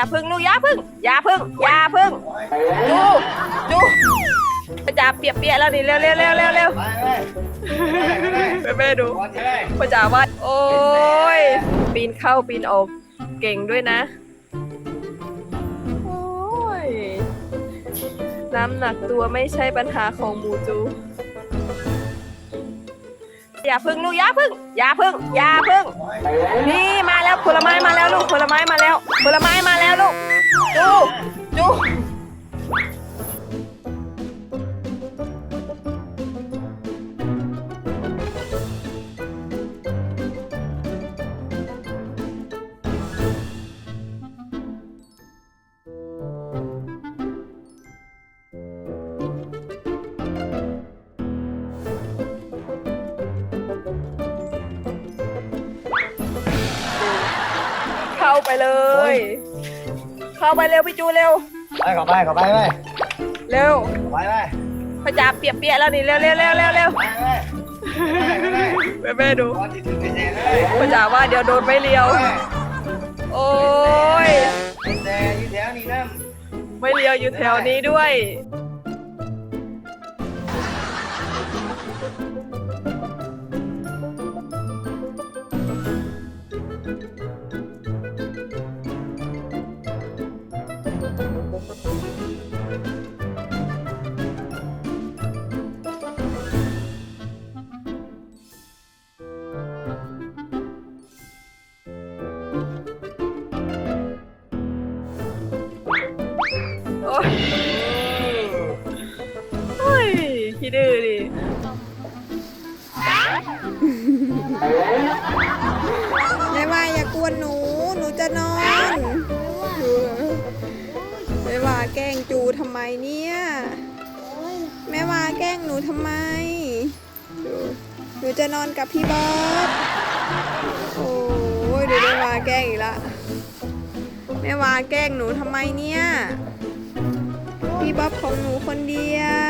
อย่าพึ่งลูกอย่าพึ่งอย่าพึ่งอย่าพึ่งดูดูประจาเปียกเปียกแล้วนี่เร็วเร็วเร็วเร็วเร็วไปไปแม่ดูบอลใช่ไหมประจาว่าโอ้ยปีนเข้าปีนออกเก่งด้วยนะโอ้ยน้ำหนักตัวไม่ใช่ปัญหาของมูจูอย่าพึ่งลูกอย่าพึ่งอย่าพึ่งอย่าพึ่งนี่มาแล้วผลไม้มาแล้วลูกผลไม้มาแล้วาไปเลย เข้าไปเร็วพี่จูเร็ว ไปขอไปขอไปไปเร็วขอไปไปพระจ่าเปียกเปียกแล้วนี่เร็วเร็วเร็วเร็วเร็วไปไปไปไปแม่แม่ดูบอลที่ถึงแน่เลยพระจ่าว่าเดี๋ยวโดนไม่เลี้ยว โอ้ยแต่อยู่แถวนี้นะไม่เลี้ยวอยู่แถวนี้ด้วย โอ้ยโอ้ยขี้ดื้อดิแม่ว่าอย่ากวนหนู หนูจะนอนแม่วาแกล้งจูทำไมเนี่ย แม่วาแกล้งหนูทำไม หนูจะนอนกับพี่บ๊อบ แม่ว่าแกล้งอีกละแม่วาแกล้งหนูทำไมเนี่ย พี่บ๊อบของหนูคนเดียว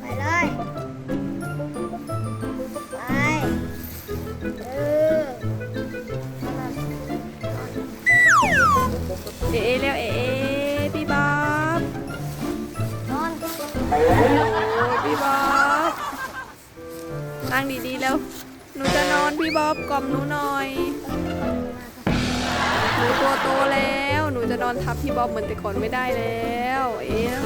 ไปเลย ไปเออเอ๊ะเร็วเอ๊ะพี่บ๊อบนอนโอ้ยพี่บ๊อบนั่งดีๆแล้ว หนูจะนอนพี่บ๊อบกล่อมหนูหน่อยหนูตัวโตแล้ว หนูจะนอนทับพี่บ๊อบเหมือนแต่ก่อนไม่ได้แล้ว เอ๊ะ